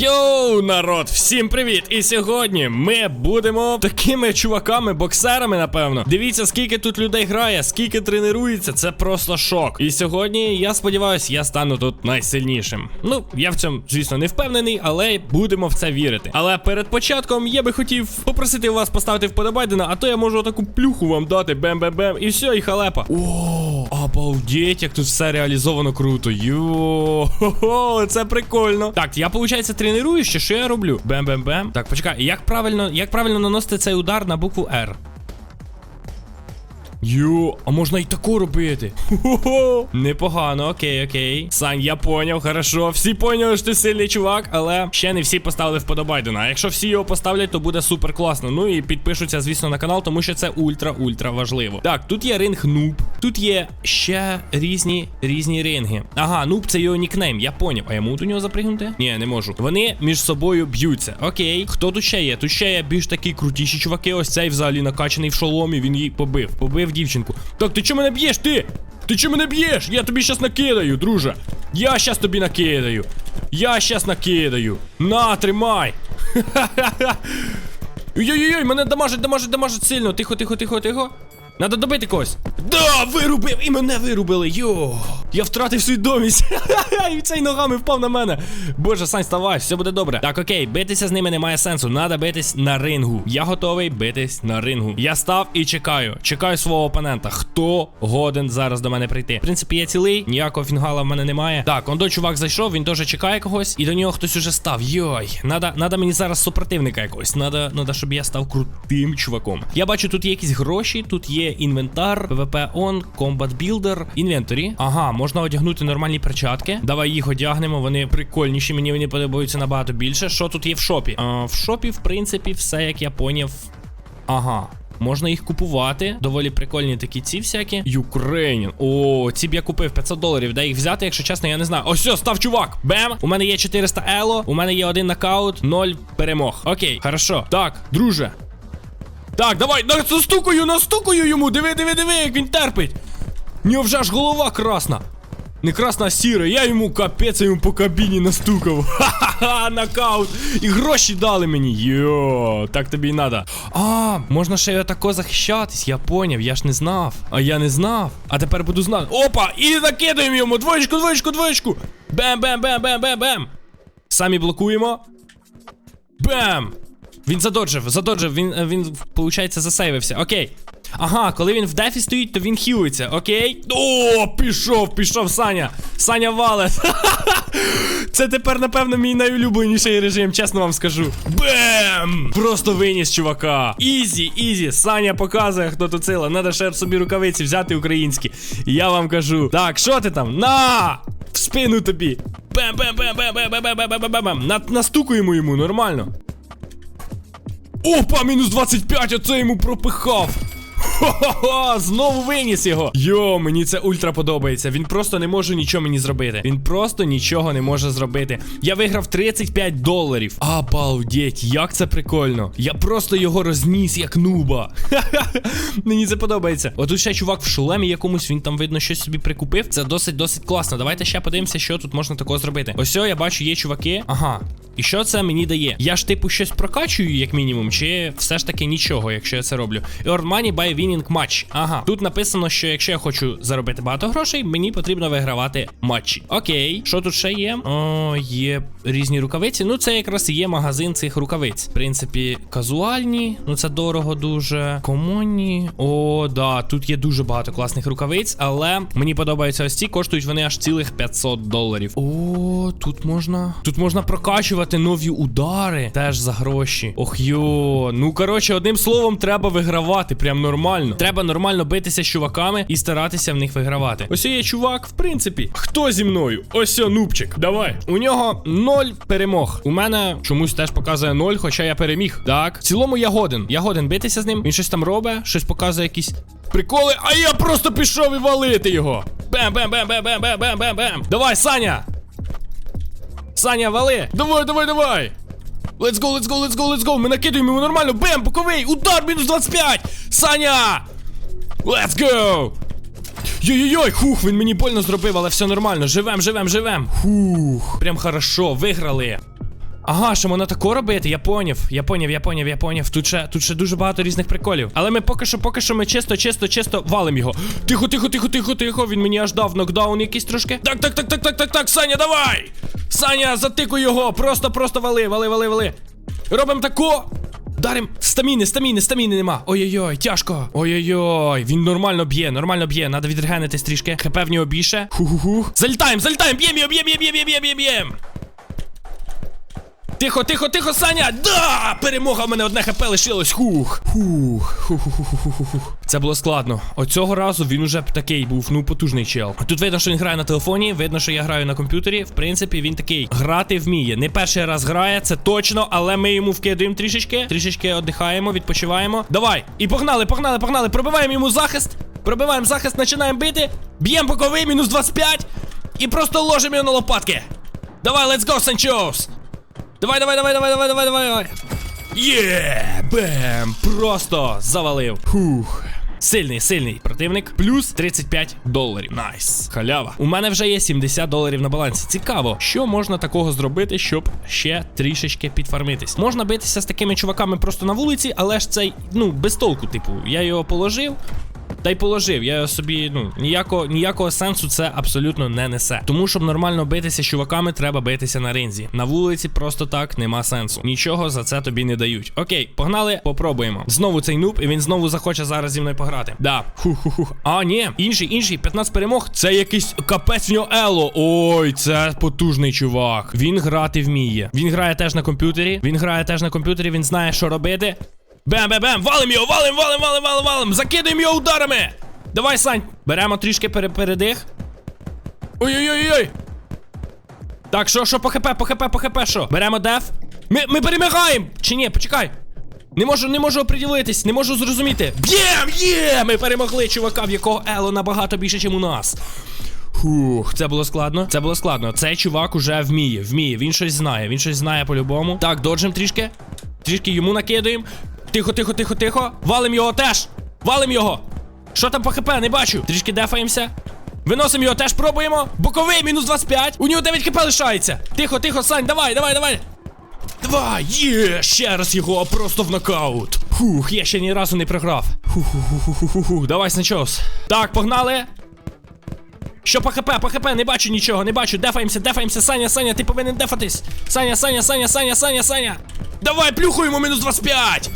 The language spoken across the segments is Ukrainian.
Йоу, народ, всім привіт! І сьогодні ми будемо такими чуваками, боксерами, напевно. Дивіться, скільки тут людей грає, скільки тренується, це просто шок. І сьогодні, я сподіваюся, я стану тут найсильнішим. Ну, я в цьому, звісно, не впевнений, але будемо в це вірити. Але перед початком я би хотів попросити вас поставити вподобайдена, а то я можу таку плюху вам дати, бем-бем-бем, і все, і халепа. О, обалдеть, як тут все реалізовано круто. Йо, хо-хо, це прикольно. Так, я, виходить, тренуюсь, чи що я роблю? Бем-бем-бем. Так, почекай, як правильно, як правильно наносити цей удар на букву R? Йо, а можна і таку робити. Хо-хо. Непогано, окей, окей. Сань, я поняв, хорошо. Всі поняли, що ти сильний чувак, але ще не всі поставили вподобайдена. А якщо всі його поставлять, то буде супер класно. Ну і підпишуться, звісно, на канал, тому що це ультра-ультра важливо. Так, тут є ринг нуб. Тут є ще різні різні ринги. Ага, нуб це його нікнейм, я поняв. А я можу до нього запригнути? Ні, не можу. Вони між собою б'ються. Окей. Хто тут ще є? Тут ще є більш такі крутіші чуваки. Ось цей взагалі накачаний в шоломі. Він її побив. Побив дівчинку. Так, ти чого мене б'єш? Ти? Ти чого мене б'єш? Я тобі щас накидаю, друже. Я щас тобі накидаю. Я щас накидаю. На, тримай. Ой-ой-ой, мене дамажить, дамажить, дамажить сильно. Тихо, тихо, тихо, тихо. Надо добити когось. Да, вирубив! І мене вирубили. Йо! Я втратив свідомість. І цей ногами впав на мене. Боже, Сань, ставай, все буде добре. Так, окей, битися з ними немає сенсу. Надо битись на рингу. Я готовий битись на рингу. Я став і чекаю. Чекаю свого опонента. Хто годен зараз до мене прийти? В принципі, я цілий, ніякого фінгала в мене немає. Так, он до чувак зайшов, він теж чекає когось, і до нього хтось уже став. Йой, надо, надо мені зараз супротивника якогось. Надо, надо, щоб я став крутим чуваком. Я бачу, тут є якісь гроші, тут є інвентар, PvP on, Combat Builder, інвенторі. Ага, можна одягнути нормальні перчатки. Давай їх одягнемо, вони прикольніші, мені вони подобаються набагато більше. Що тут є в шопі? А, в шопі, в принципі, все, як я поняв. Ага. Можна їх купувати. Доволі прикольні такі ці всякі. Юкрейнін. О, ці б я купив 500 доларів. Де їх взяти, якщо чесно, я не знаю. Ось, все, став чувак. Бем! У мене є 400 ело, у мене є один нокаут, 0 перемог. Окей, хорошо. Так, друже. Так, давай, настукаю, настукаю йому. Диви, диви, диви, як він терпить. Нього вже аж голова красна. Не красна, сіра. Я йому капець я йому по кабіні настукав. Ха-ха-ха, нокаут. І гроші дали мені. Йо, так тобі й надо. А, можна ще й отако захищатись. Я поняв, я ж не знав. А я не знав. А тепер буду знати. Опа! І накидаємо йому. Двоєчку, двоєчку, двоєчку. Бем, бем, бем, бем, бем, бем. Самі блокуємо. Бем! Він задоджив, задоджив, він, е, він, виходить, засейвився. Окей. Ага, коли він в дефі стоїть, то він хілиться, окей. О, пішов, пішов, Саня. Саня вале. Це тепер, напевно, мій найулюбленіший режим, чесно вам скажу. Бем! Просто виніс, чувака. Ізі, ізі. Саня показує, хто тут сила. Надо ще собі рукавиці взяти українські. Я вам кажу. Так, що ти там? На! В спину тобі. Бем, бем, бем, бем, бем, бем, бем, бем, бем, бем. На- Настукуємо йому, нормально. Опа, мінус 25, оце йому пропихав. Хо-хо-хо, знову виніс його. Йо, мені це ультра подобається. Він просто не може нічого мені зробити. Він просто нічого не може зробити. Я виграв 35 доларів. Обалдеть, як це прикольно. Я просто його розніс, як нуба. Мені це подобається. Отут ще чувак в шолемі якомусь, він там видно щось собі прикупив. Це досить досить класно. Давайте ще подивимося, що тут можна такого зробити. Ось я бачу, є чуваки. Ага. І що це мені дає? Я ж типу щось прокачую, як мінімум, чи все ж таки нічого, якщо я це роблю. Money by winning match. Ага, тут написано, що якщо я хочу заробити багато грошей, мені потрібно вигравати матчі. Окей, що тут ще є? О, є різні рукавиці. Ну, це якраз є магазин цих рукавиць. В принципі, казуальні, ну це дорого дуже. Комонні. О, да, тут є дуже багато класних рукавиць, але мені подобаються ось ці, коштують вони аж цілих 500 доларів. О, тут можна. Тут можна прокачувати нові удари теж за гроші. Ох йо. Ну коротше, одним словом, треба вигравати. Прям нормально. Треба нормально битися з чуваками і старатися в них вигравати. Ось є чувак, в принципі. Хто зі мною? Ось нубчик. Давай. У нього ноль перемог. У мене чомусь теж показує ноль, хоча я переміг. Так. В цілому я годен. Я годен битися з ним. Він щось там робить, щось показує якісь. Приколи, а я просто пішов і валити його. Бем, бем, бем, бем, бем, бем, бем, бем. Давай, Саня! Саня, вали! Давай, давай, давай! Let's go, let's go, let's go, let's go! Ми накидуємо йому нормально! Бем, боковий! Удар мінус 25! Саня! Let's go! Йой-йой-йой, хух, він мені больно зробив, але все нормально. Живем, живем, живем. Хух, прям хорошо, виграли. Ага, що можна тако робити, я поняв, я поняв, я поняв, я поняв. Тут ще, тут ще дуже багато різних приколів. Але ми поки що, поки що ми чисто, чисто, чисто валим його. Тихо, тихо, тихо, тихо, тихо. Він мені аж дав нокдаун якийсь трошки. Так, так, так, так, так, так, так, Саня, давай! Саня, затикуй його! Просто, просто вали, вали, вали, вали. Робимо тако. Дарим стаміни, стаміни, стаміни нема. Ой-ой-ой, тяжко. Ой-ой-ой, він нормально б'є, нормально б'є. Надо відрегенитись трішки. ХП в нього більше. Ху-ху-ху. Залітаємо, залітаємо, б'єм б'єм, б'єм, б'єм, б'єм, б'єм, б'єм. Тихо, тихо, тихо, Саня! Да! Перемога в мене одне хп лишилось. Хух. Хух. Хух-хух-хух-хух-хух. Це було складно. Оцього разу він уже такий був, ну потужний чел. Тут видно, що він грає на телефоні, видно, що я граю на комп'ютері. В принципі, він такий грати вміє. Не перший раз грає, це точно, але ми йому вкидуємо трішечки. Трішечки віддихаємо, відпочиваємо. Давай! І погнали, погнали, погнали. Пробиваємо йому захист. Пробиваємо захист, починаємо бити. Б'ємо боковий, мінус 25. І просто ложимо його на лопатки. Давай, let's go, Санчоус! Давай, давай, давай, давай, давай, давай, давай, давай. Є! Бем! Просто завалив. Фух. Сильний, сильний противник. Плюс 35 доларів. Найс. Халява. У мене вже є 70 доларів на балансі. Цікаво, що можна такого зробити, щоб ще трішечки підфармитись. Можна битися з такими чуваками просто на вулиці, але ж цей, ну, без толку, типу, я його положив. Та й положив, я собі, ну, ніякого, ніякого сенсу це абсолютно не несе. Тому, щоб нормально битися з чуваками, треба битися на ринзі. На вулиці просто так нема сенсу. Нічого за це тобі не дають. Окей, погнали, попробуємо. Знову цей нуб, і він знову захоче зараз зі мною пограти. Да. Ху-ху-ху. А, ні, інший, інший, 15 перемог. Це якийсь капець нього ело. Ой, це потужний чувак. Він грати вміє. Він грає теж на комп'ютері. Він грає теж на комп'ютері, він знає, що робити. Бем-бем-бем! Валим його! Валим, валим, валим, валим, валим! Закидаємо його ударами! Давай, Сань! Беремо трішки пере передих. Ой-ой-ой-ой! Так, що, що по хп, по хп, по хп, що? Беремо деф. Ми, ми перемагаємо! Чи ні, почекай! Не можу, не можу оприділитись, не можу зрозуміти. Б'єм! Є! Ми перемогли чувака, в якого ело набагато більше, ніж у нас. Фух, це було складно. Це було складно. Цей чувак уже вміє, вміє. Він щось знає. Він щось знає по-любому. Так, доджим трішки. Трішки йому накидаємо. Тихо, тихо, тихо, тихо. Валим його теж. Валим його. Що там по хп? Не бачу. Трішки дефаємося. Виносимо його теж пробуємо. Боковий, мінус 25. У нього 9 хп лишається. Тихо, тихо, Сань, давай, давай, давай. Давай, є, ще раз його просто в нокаут. Фух, я ще ні разу не програв. Фух-фух-фух-фух-фух. Давай, сначос. Так, погнали. Що по хп, по хп, не бачу нічого, не бачу. Дефаємося, дефаємося, Саня, Саня, ти повинен дефатись. Саня, Саня, Саня, Саня, Саня, Саня. Давай, плюхуємо мінус 25.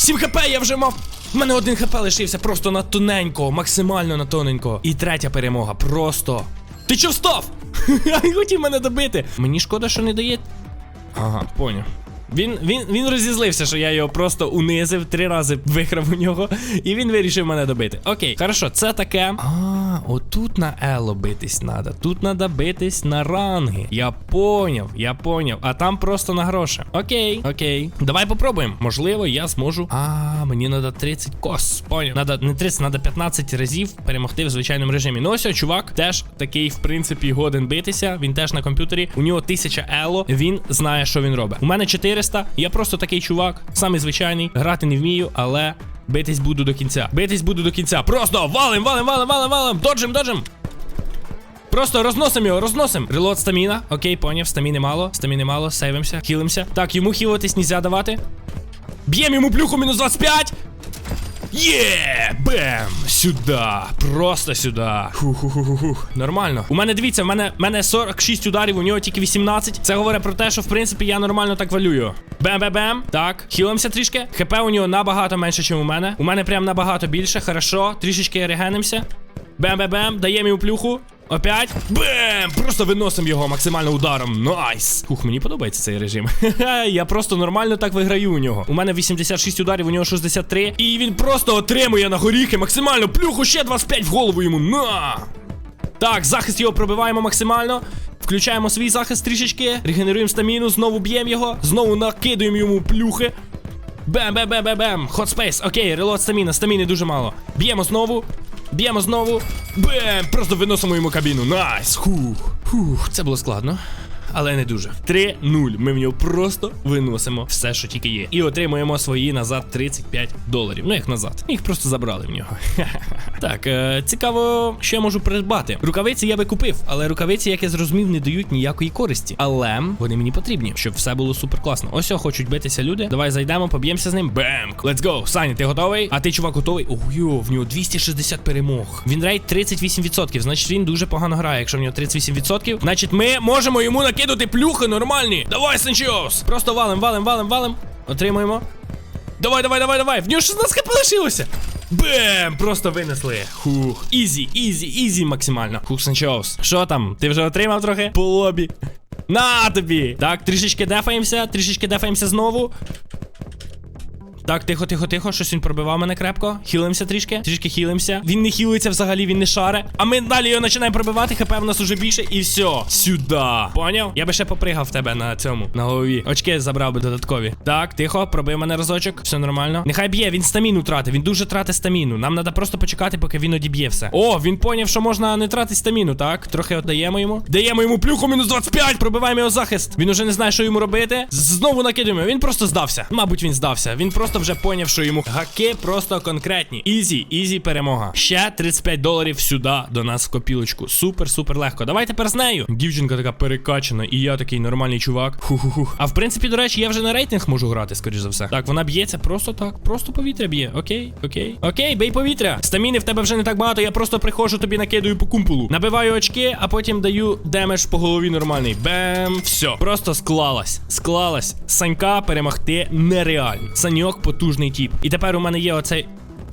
7 хп я вже мав. У мене один хп лишився просто на тоненько, максимально на тоненько. І третя перемога. Просто. Ти чо встав? Хотів мене добити. Мені шкода, що не дає. Ага, поняв. Він, він, він розізлився, що я його просто унизив, три рази виграв у нього, і він вирішив мене добити. Окей, хорошо, це таке. А, отут на Ело битись треба. Тут треба битись на ранги. Я поняв, я поняв. А там просто на гроші. Окей, окей. Давай попробуємо. Можливо, я зможу. А, мені треба 30 кос. Поняв. Надо не 30, треба 15 разів перемогти в звичайному режимі. Ну ось, чувак теж такий, в принципі, годен битися. Він теж на комп'ютері. У нього 1000 ело. Він знає, що він робить. У мене 400. Я просто такий чувак, самий звичайний. Грати не вмію, але битись буду до кінця. Битись буду до кінця. Просто валим, валим, валим, валим, валим. Доджим, доджим. Просто розносим його, розносим. Релот стаміна. Окей, поняв, стаміни мало, стаміни мало, сейвимося, хілимося. Так, йому хілитись нельзя давати. Б'єм йому плюху мінус 25. Є! Бем! Сюди! Просто сюди. Ху-ху-ху-ху. Нормально. У мене дивіться, в мене, мене 46 ударів, у нього тільки 18. Це говорить про те, що в принципі я нормально так валюю. Бем-бем-бем. Так, хілимося трішки. ХП у нього набагато менше, ніж у мене. У мене прям набагато більше. Хорошо. Трішечки регенимося. Бем-бем-бем. Даємо йому плюху. Опять. Бем! Просто виносимо його максимально ударом. Найс! Хух, мені подобається цей режим. Я просто нормально так виграю у нього. У мене 86 ударів, у нього 63. І він просто отримує на горіхи максимально. Плюху ще 25 в голову йому. На! Так, захист його пробиваємо максимально. Включаємо свій захист трішечки. Регенеруємо стаміну, знову б'ємо його, знову накидуємо йому плюхи. Бем-бем-бем-бем-бем. Hot space. Окей, релот стаміна. Стаміни дуже мало. Б'ємо знову. Б'ємо знову. Бем! Просто виносимо йому кабіну. Найс! Хух. Хух, це було складно. Але не дуже. 3-0. Ми в нього просто виносимо все, що тільки є. І отримуємо свої назад 35 доларів. Ну як назад. Їх просто забрали в нього. так, е, цікаво, що я можу придбати. Рукавиці я би купив, але рукавиці, як я зрозумів, не дають ніякої користі. Але вони мені потрібні, щоб все було супер класно. Ось хочуть битися люди. Давай зайдемо, поб'ємося з ним. Бем! Let's go! Саня, ти готовий? А ти, чувак, готовий? Ой, в нього 260 перемог. Він рейд 38%. Значить, він дуже погано грає. Якщо в нього 38%, значить ми можемо йому накидати плюхи нормальні. Давай, Санчос! Просто валим, валим, валим, валим. Отримуємо. Давай, давай, давай, давай. В нього 16 хп лишилося. Бем! Просто винесли. Хух. Ізі, ізі, ізі максимально. Хух, Санчос. Що там? Ти вже отримав трохи? По. На тобі! Так, трішечки дефаємося, трішечки дефаємося знову. Так, тихо, тихо, тихо, щось він пробивав мене крепко. Хілимося трішки, трішки хілимося. Він не хілиться взагалі, він не шаре. А ми далі його починаємо пробивати, хп в нас уже більше, і все. Сюди. Поняв? Я би ще попригав тебе на цьому, на голові. Очки забрав би додаткові. Так, тихо, пробив мене разочок. Все нормально. Нехай б'є, він стаміну тратить. Він дуже тратить стаміну. Нам треба просто почекати, поки він одіб'є все. О, він поняв, що можна не тратити стаміну, так? Трохи отдаємо йому. Даємо йому плюху мінус 25. Пробиваємо його захист. Він уже не знає, що йому робити. Знову накидуємо. Він просто здався. Мабуть, він здався. Він просто вже поняв, що йому гаки просто конкретні. Ізі, ізі перемога. Ще 35 доларів сюди до нас в копілочку. Супер, супер легко. Давай тепер з нею. Дівчинка така перекачана, і я такий нормальний чувак. Ху-ху-ху. А в принципі, до речі, я вже на рейтинг можу грати, скоріш за все. Так, вона б'ється просто так, просто повітря б'є. Окей, окей. Окей, бей повітря. Стаміни в тебе вже не так багато. Я просто приходжу, тобі накидаю по кумполу. Набиваю очки, а потім даю демедж по голові нормальний. Бем, все. Просто склалась. Склалась. Санька перемогти нереально. Саньок потужний тіп. І тепер у мене є оцей.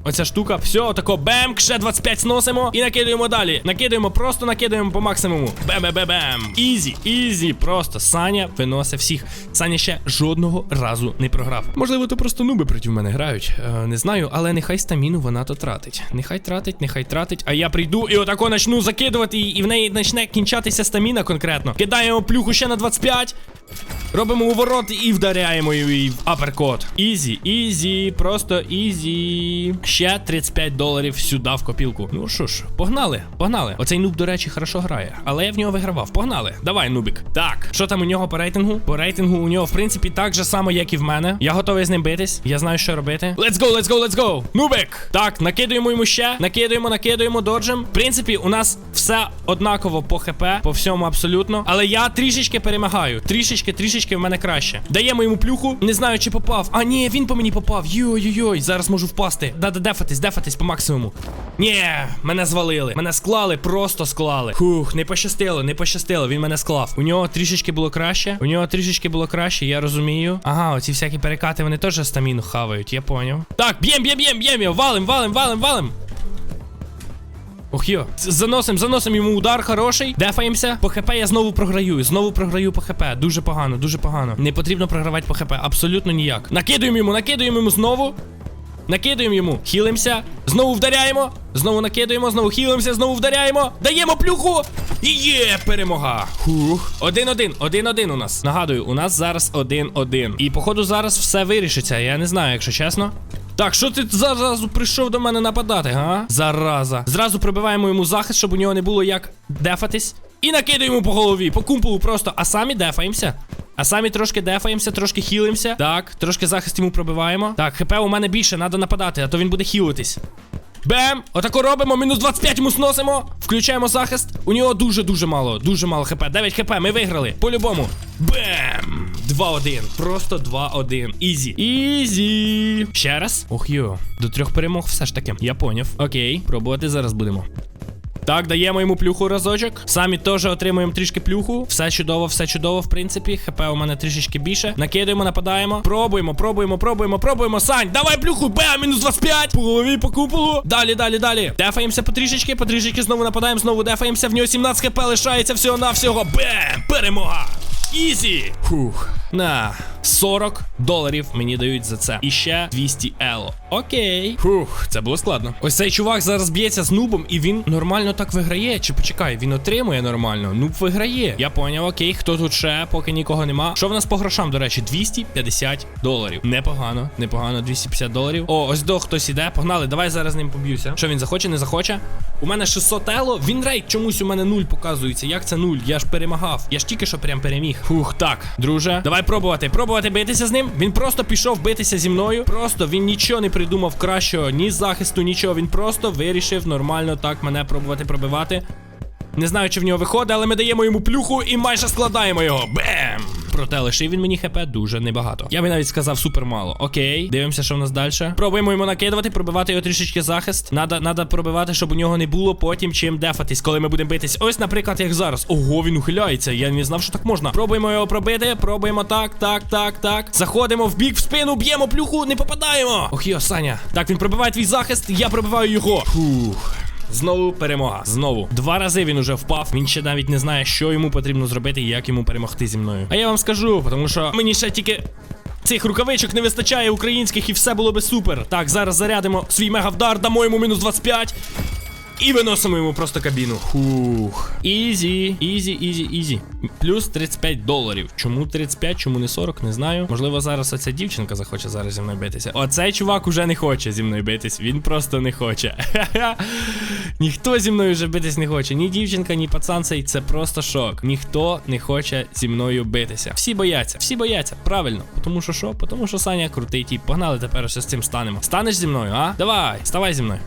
Оця штука, все, отако бем, ще 25 сносимо і накидуємо далі. Накидуємо, просто накидуємо по максимуму. Бем-бем-бем. Ізі, ізі. Просто Саня виносить всіх. Саня ще жодного разу не програв. Можливо, то просто нуби проти мене грають. Е, не знаю, але нехай стаміну вона то тратить. Нехай тратить, нехай тратить. А я прийду і отако начну закидувати, і в неї почне кінчатися стаміна конкретно. Кидаємо плюху ще на 25. Робимо уворот і вдаряємо її в аперкот. Ізі, ізі, просто ізі. Ще 35 доларів сюди в копілку. Ну що ж, погнали, погнали. Оцей нуб, до речі, хорошо грає. Але я в нього вигравав. Погнали. Давай, нубік. Так, що там у нього по рейтингу? По рейтингу у нього, в принципі, так же само, як і в мене. Я готовий з ним битись. Я знаю, що робити. Let's go, let's go, let's go. Нубик. Так, накидуємо йому ще. Накидуємо, накидуємо, доджем. В принципі, у нас все однаково по хп, по всьому абсолютно. Але я трішечки перемагаю. Трішечки, трішечки в мене краще. Даємо йому плюху. Не знаю, чи попав. А, ні, він по мені попав. Йой-йой-йой. Зараз можу впасти. Да-да, дефатись, дефатись по максимуму. Ні, мене звалили. Мене склали, просто склали. Хух, не пощастило, не пощастило. Він мене склав. У нього трішечки було краще. У нього трішечки було краще, я розумію. Ага, оці всякі перекати, вони теж стаміну хавають, я поняв. Так, б'єм, б'єм, б'єм, б'єм. Валим, валим, валим, валим. Ох йо, заносим, заносим йому удар хороший. Дефаємося. По хп я знову програю. Знову програю по хп. Дуже погано, дуже погано. Не потрібно програвати по хп. Абсолютно ніяк. Накидуємо йому, накидуємо йому знову. Накидуємо йому, хілимося, знову вдаряємо, знову накидуємо, знову хілимося, знову вдаряємо, даємо плюху. І є перемога. Хух. Один-один, один-один у нас. Нагадую, у нас зараз один-один. І походу зараз все вирішиться. Я не знаю, якщо чесно. Так, що ти зразу прийшов до мене нападати, га? Зараза. Зразу прибиваємо йому захист, щоб у нього не було як дефатись. І накидаємо по голові, по кумполу просто, а самі дефаємося. А самі трошки дефаємося, трошки хілимося. Так, трошки захист йому пробиваємо. Так, хп у мене більше, треба нападати, а то він буде хілитись. Бем! Отако робимо, мінус 25 йому сносимо. Включаємо захист. У нього дуже-дуже мало, дуже мало хп. 9 хп, ми виграли. По-любому. Бем! 2-1. Просто 2-1. Ізі. Ізі. Ще раз. Ох йо. До трьох перемог все ж таки. Я поняв. Окей, пробувати зараз будемо. Так, даємо йому плюху разочок. Самі теж отримуємо трішки плюху. Все чудово, все чудово, в принципі. ХП у мене трішечки більше. Накидуємо, нападаємо. Пробуємо, пробуємо, пробуємо, пробуємо. Сань, давай плюху. Бем, мінус 25. По голові, по куполу. Далі, далі, далі. Дефаємося потрішечки, потрішечки знову нападаємо, знову дефаємося. В нього 17 хп лишається всього-навсього. Бем! Перемога! Ізі! Фух. На. 40 доларів мені дають за це. І ще 200 ело. Окей. Фух, це було складно. Ось цей чувак зараз б'ється з нубом, і він нормально так виграє. Чи почекай, він отримує нормально. Нуб виграє. Я поняв, окей, хто тут ще, поки нікого нема. Що в нас по грошам, до речі, 250 доларів. Непогано, непогано, 250 доларів. О, ось до хтось іде. Погнали, давай зараз ним поб'юся. Що він захоче, не захоче? У мене 600 ело. Він рейд чомусь у мене нуль показується. Як це нуль? Я ж перемагав. Я ж тільки що прям переміг. Фух, так, друже. Давай пробувати. Пробувати битися з ним. Він просто пішов битися зі мною. Просто він нічого не придумав кращого, ні захисту, нічого. Він просто вирішив нормально так мене пробувати пробивати. Не знаю, чи в нього виходить, але ми даємо йому плюху і майже складаємо його. Бем! Проте лишив він мені хп дуже небагато. Я би навіть сказав супер мало. Окей, дивимося, що в нас далі. Пробуємо йому накидувати, пробивати його трішечки захист. Надо, надо пробивати, щоб у нього не було потім чим дефатись, коли ми будемо битись. Ось, наприклад, як зараз. Ого, він ухиляється. Я не знав, що так можна. Пробуємо його пробити. Пробуємо так, так, так, так. Заходимо в бік, в спину, б'ємо плюху, не попадаємо. Ох, йо, Саня. Так, він пробиває твій захист, я пробиваю його. Фух. Знову перемога. Знову. Два рази він уже впав. Він ще навіть не знає, що йому потрібно зробити і як йому перемогти зі мною. А я вам скажу, тому що мені ще тільки. Цих рукавичок не вистачає українських і все було би супер. Так, зараз зарядимо свій мегавдар, дамо йому мінус 25. І виносимо йому просто кабіну. Фух. Ізі, ізі, ізі, ізі. Плюс 35 доларів. Чому 35, чому не 40, не знаю. Можливо, зараз оця дівчинка захоче зараз зі мною битися. Оцей чувак уже не хоче зі мною битись. Він просто не хоче. Ніхто зі мною вже битись не хоче. Ні дівчинка, ні пацан цей. Це просто шок. Ніхто не хоче зі мною битися. Всі бояться, всі бояться. Правильно. Тому що що? Тому що Саня крутий тіп. Погнали тепер ще з цим станемо. Станеш зі мною, а? Давай, ставай зі мною.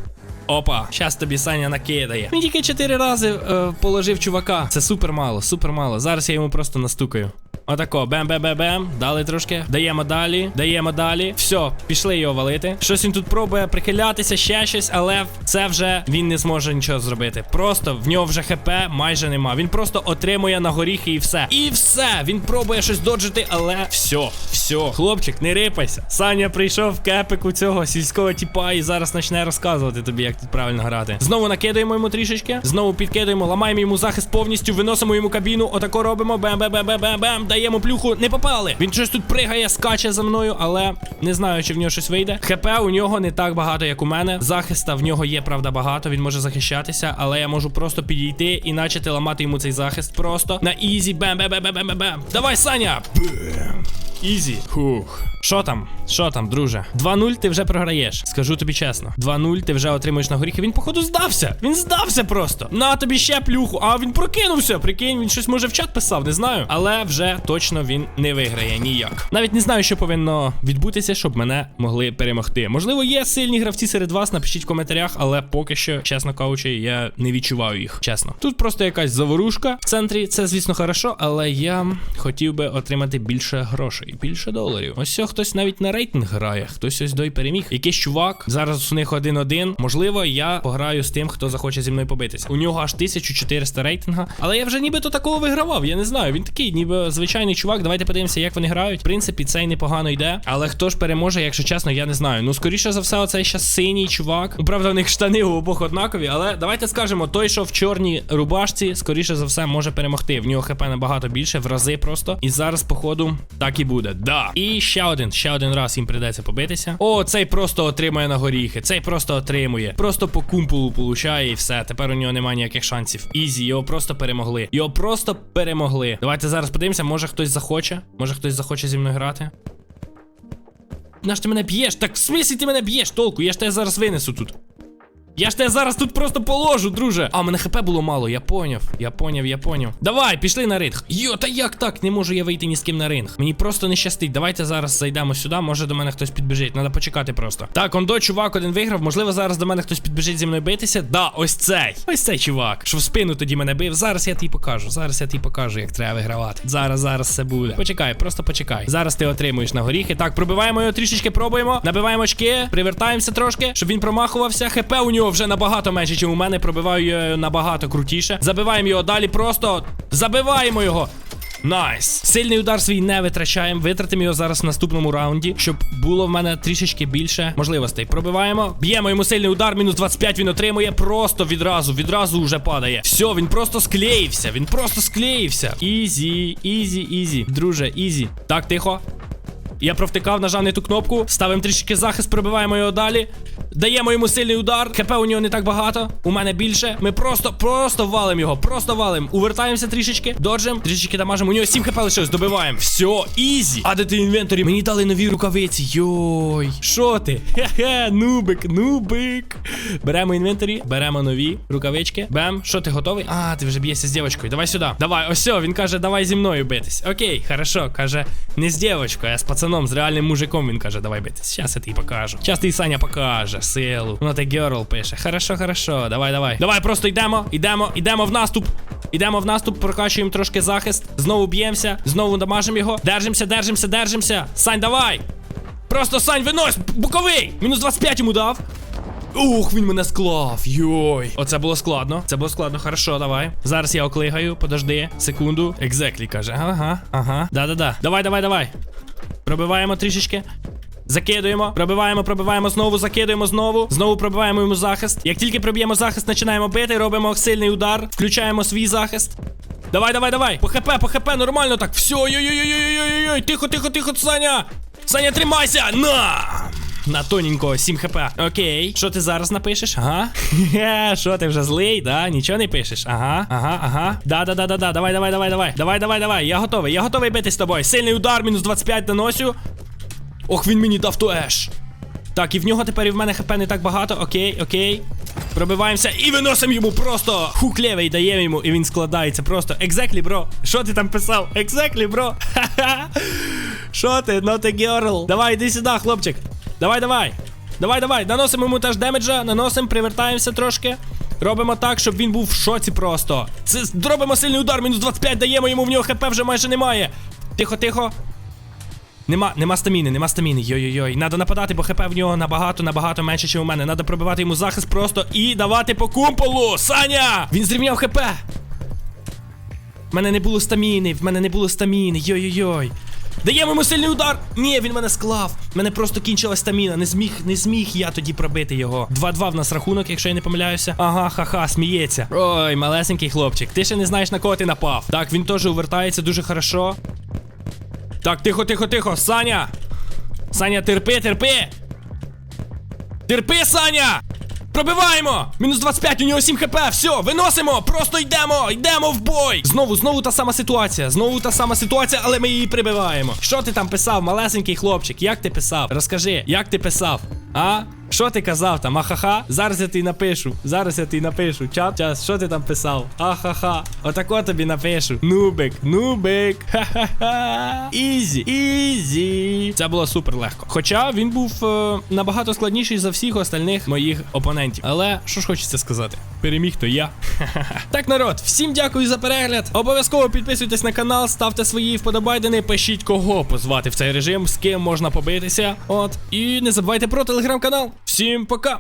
Опа, щас тобі Саня накидає. Він тільки чотири рази е, положив чувака. Це супер мало, супер мало. Зараз я йому просто настукаю. Отако, бем-бем-бем-бем. Дали трошки. Даємо далі, даємо далі. Все, пішли його валити. Щось він тут пробує прихилятися, ще щось, але це вже він не зможе нічого зробити. Просто в нього вже хп майже нема. Він просто отримує на горіхи і все. І все. Він пробує щось доджити, але все, все. Хлопчик, не рипайся. Саня прийшов в кепику цього сільського тіпа і зараз почне розказувати тобі, як тут правильно грати. Знову накидаємо йому трішечки. Знову підкидаємо, ламаємо йому захист повністю, виносимо йому кабіну. Отако робимо. Бем-бем-бем-бем-бем. Даємо плюху. Не попали. Він щось тут пригає, скаче за мною, але не знаю, чи в нього щось вийде. ХП у нього не так багато, як у мене. Захиста в нього є, правда, багато. Він може захищатися, але я можу просто підійти і начати ламати йому цей захист просто на ізі. Бем-бем-бем-бем-бем-бем. Давай, Саня! Бем. Ізі. Фух. Що там? Що там, друже? 2-0 ти вже програєш. Скажу тобі чесно. 2-0 ти вже отримуєш на горіхи. Він, походу, здався. Він здався просто. На тобі ще плюху. А він прокинувся. Прикинь, він щось може в чат писав, не знаю. Але вже точно він не виграє ніяк. Навіть не знаю, що повинно відбутися, щоб мене могли перемогти. Можливо, є сильні гравці серед вас. Напишіть в коментарях, але поки що, чесно кажучи, я не відчуваю їх. Чесно. Тут просто якась заворушка в центрі. Це, звісно, хорошо, але я хотів би отримати більше грошей, більше доларів. Ось цього хтось навіть на рейтинг грає, хтось ось дой переміг. Якийсь чувак, зараз у них один-один. Можливо, я пограю з тим, хто захоче зі мною побитися. У нього аж 1400 рейтинга. Але я вже нібито такого вигравав. Я не знаю. Він такий, ніби звичайний чувак. Давайте подивимося, як вони грають. В принципі, цей непогано йде. Але хто ж переможе, якщо чесно, я не знаю. Ну, скоріше за все, оцей ще синій чувак. Ну, правда, у них штани у обох однакові, але давайте скажемо, той, що в чорній рубашці, скоріше за все, може перемогти. В нього хп набагато більше, в рази просто. І зараз, походу, так і буде. Да. І ще один, ще один раз їм прийдеться побитися. О, цей просто отримує на горіхи. Цей просто отримує. Просто по кумпулу получає і все. Тепер у нього немає ніяких шансів. Ізі, його просто перемогли. Його просто перемогли. Давайте зараз подивимося, може хтось захоче. Може хтось захоче зі мною грати. Наш ти мене б'єш? Так в смислі ти мене б'єш, толку? Я ж тебе зараз винесу тут. Я ж тебе зараз тут просто положу, друже. А, мене хп було мало, я поняв. Я поняв, я поняв. Давай, пішли на ринг. Йо, та як так? Не можу я вийти ні з ким на ринг. Мені просто не щастить. Давайте зараз зайдемо сюди. Може до мене хтось підбіжить. Надо почекати просто. Так, он до чувак один виграв. Можливо, зараз до мене хтось підбіжить зі мною битися. Да, ось цей. Ось цей чувак. Що в спину тоді мене бив. Зараз я тобі покажу. Зараз я тобі покажу, як треба вигравати. Зараз, зараз все буде. Почекай, просто почекай. Зараз ти отримуєш на горіхи. Так, пробиваємо його трішечки, пробуємо. Набиваємо очки, привертаємося трошки, щоб він промахувався. ХП у нього вже набагато менше, ніж у мене. Пробиваю його набагато крутіше. Забиваємо його далі. Просто забиваємо його. Найс. Сильний удар свій не витрачаємо. Витратимо його зараз в наступному раунді, щоб було в мене трішечки більше можливостей. Пробиваємо. Б'ємо йому сильний удар, мінус 25 він отримує. Просто відразу, відразу вже падає. Все, він просто склеївся. Він просто склеївся. Ізі, ізі, ізі. Друже, ізі. Так, тихо. Я провтикав, нажав не ту кнопку. Ставимо трішки захист, пробиваємо його далі. Даємо йому сильний удар. ХП у нього не так багато. У мене більше. Ми просто, просто валим його. Просто валим. Увертаємося трішечки. Доджем. Трішечки дамажимо. У нього 7 хп лишилось. Добиваємо. Все, ізі. А де ти інвенторі? Мені дали нові рукавиці. Йой. Що ти? Хе-хе, нубик, нубик. Беремо інвентарі, беремо нові рукавички. Бем, що ти готовий? А, ти вже б'єшся з дівчинкою. Давай сюди. Давай, ось він каже, давай зі мною битись. Окей, хорошо. Каже, не з дівчинкою, а з пацаном, з реальним мужиком. Він каже, давай битись. Щас я тобі покажу. Щас ти Саня покаже силу. Воно ти герл пише. Хорошо, хорошо. Давай, давай. Давай, просто йдемо, йдемо, йдемо в наступ. Йдемо в наступ, прокачуємо трошки захист. Знову б'ємося, знову дамажимо його. Держимося, держимося, держимося. Сань, давай! Просто Сань, винось! Боковий! Мінус 25 йому дав. Ух, він мене склав. Йой. Оце було складно. Це було складно. Хорошо, давай. Зараз я оклигаю. Подожди. Секунду. Екзеклі каже. Ага, ага. Да-да-да. Давай, давай, давай. Пробиваємо трішечки. Закидуємо, пробиваємо, пробиваємо знову, закидуємо знову. Знову пробиваємо йому захист. Як тільки проб'ємо захист, починаємо бити, робимо сильний удар, включаємо свій захист. Давай, давай, давай. По хп, по хп, нормально так. Все, йой-йой-йой-йой-йой. Тихо, тихо, тихо, Саня. Саня, тримайся! На! На тоненького, 7 хп. Окей. Що ти зараз напишеш? Ага. Що ти вже злий? Да? Нічого не пишеш? Ага, ага, ага. Да, да, да, да, да. Давай, давай, давай, давай. Давай, давай, давай. Я готовий. Я готовий бити з тобою. Сильний удар, мінус 25 наносю. Ох, він мені дав ту еш. Так, і в нього тепер і в мене хп не так багато. Окей, окей. Пробиваємося і виносимо йому просто хук левий даємо йому, і він складається просто. Exactly, бро. Що ти там писав? Exactly, бро. Що ти, not a girl? Давай, іди сюди, хлопчик. Давай, давай. Давай, давай. Наносимо йому теж демеджа, наносимо, привертаємося трошки. Робимо так, щоб він був в шоці просто. Це робимо сильний удар, мінус 25 даємо йому, в нього хп вже майже немає. Тихо, тихо. Нема, нема стаміни, нема стаміни. Йой-йой-йой. Надо нападати, бо хп в нього набагато, набагато менше, ніж у мене. Надо пробивати йому захист просто і давати по кумполу. Саня! Він зрівняв хп. В мене не було стаміни, в мене не було стаміни. Йой-йой-йой. Даємо йому сильний удар. Ні, він мене склав. Мене просто кінчилась стаміна. Не зміг, не зміг я тоді пробити його. 2-2 в нас рахунок, якщо я не помиляюся. Ага, ха-ха, сміється. Ой, малесенький хлопчик. Ти ще не знаєш на кого ти напав. Так, він теж увертається дуже хорошо. Так, тихо, тихо, тихо, Саня! Саня, терпи, терпи! Терпи, Саня! Пробиваємо! Мінус 25, у нього 7 хп, все, виносимо! Просто йдемо! Йдемо в бой! Знову, знову та сама ситуація. Знову та сама ситуація, але ми її прибиваємо. Що ти там писав, малесенький хлопчик? Як ти писав? Розкажи, як ти писав? А? Що ти казав там? Ахаха? Зараз я тобі напишу. Зараз я тобі напишу. Чат, час, що ти там писав? Ахаха. Отако тобі напишу. Нубик, нубик. Ха-ха-ха. Ізі, ізі. Це було супер легко. Хоча він був е, набагато складніший за всіх остальних моїх опонентів. Але що ж хочеться сказати? Переміг то я. так, народ, всім дякую за перегляд. Обов'язково підписуйтесь на канал, ставте свої вподобайдени, пишіть кого позвати в цей режим, з ким можна побитися. От. І не забувайте про телеграм-канал. Всім пока!